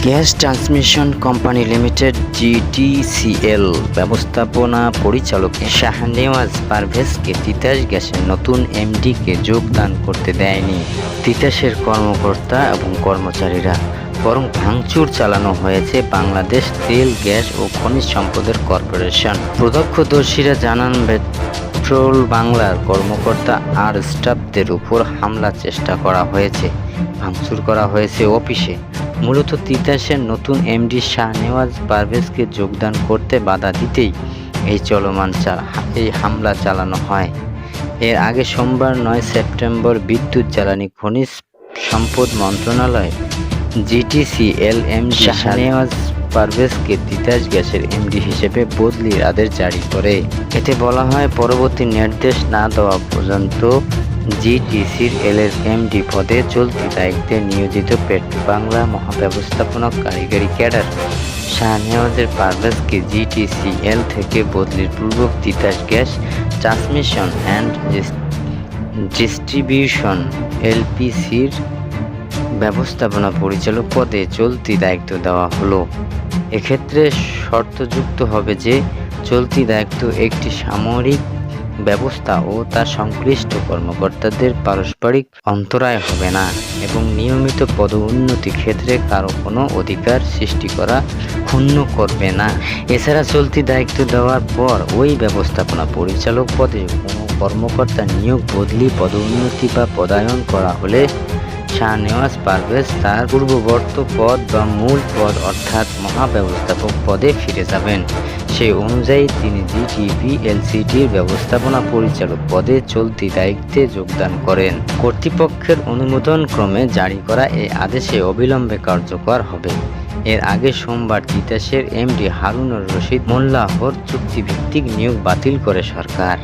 Gas transmission company limited GTCL ব্যবস্থাপনা পরিচালক শাহনেওয়াজ পারভেজকে তিতাস গ্যাসের নতুন এমডিকে যোগদান করতে দেয়নি। তিতাসের কর্মকর্তা এবং কর্মচারীরা, বরং ভাঙচুর চালানো হয়েছে বাংলাদেশ তেল, গ্যাস ও খনিজ সম্পদের কর্পোরেশন। প্রত্যক্ষদর্শীরা জানান, পেট্রোল বাংলার কর্মকর্তা আর স্টাফদের উপর হামলার চেষ্টা করা হয়েছে। ভাঙচুর করা হয়েছে অফিসে। মূলত তিতাসের নতুন এমডি শাহনেওয়াজ পারভেজকে যোগদান করতে বাধা দিতেই এই চলমান এই হামলা চালানো হয়। এর আগে সোমবার নয় সেপ্টেম্বর বিদ্যুৎ জ্বালানি খনিজ সম্পদ মন্ত্রণালয় জিটিসি এল এম শাহনেওয়াজ পারভেজকে তিতাস গ্যাসের এমডি হিসেবে বদলির আদেশ জারি করে। এতে বলা হয় পরবর্তী নির্দেশ না দেওয়া পর্যন্ত জিটিসির এমডি পদে চলতি দায়িত্বে নিয়োজিত পেট বাংলা মহাব্যবস্থাপনা কারিগরি ক্যাডার। শাহনেওয়াজের পারভেজকে জিটিসিএল থেকে বদলির পূর্বক Titas gas, transmission and distribution এলপিসির ব্যবস্থাপনা পরিচালক পদে চলতি দায়িত্ব দেওয়া হলো। এক্ষেত্রে শর্তযুক্ত হবে যে, চলতি দায়িত্ব একটি সামরিক ব্যবস্থা ও তার সংশ্লিষ্ট কর্মকর্তাদের পারস্পরিক অন্তরায় হবে না এবং নিয়মিত পদোন্নতি ক্ষেত্রে কারও কোনো অধিকার সৃষ্টি করা ক্ষুণ্ণ করবে না। এছাড়া চলতি দায়িত্ব দেওয়ার পর ওই ব্যবস্থাপনা পরিচালক পদে কোনো কর্মকর্তা নিয়োগ, বদলি, পদোন্নতি বা পদায়ন করা হলে শাহনেওয়াজ পারভেজ তার পূর্ববর্ত পদ বা মূল পদ অর্থাৎ মহাব্যবস্থাপক পদে ফিরে যাবেন। সেই অনুযায়ী তিনি জিটিপি এলসিটির ব্যবস্থাপনা পরিচালক পদে চলতি দায়িত্বে যোগদান করেন। কর্তৃপক্ষের অনুমোদন ক্রমে জারি করা এই আদেশে অবিলম্বে কার্যকর হবে। এর আগে সোমবার তিতাসের এমডি হারুনুর রশিদ মোল্লাহর চুক্তিভিত্তিক নিয়োগ বাতিল করে সরকার।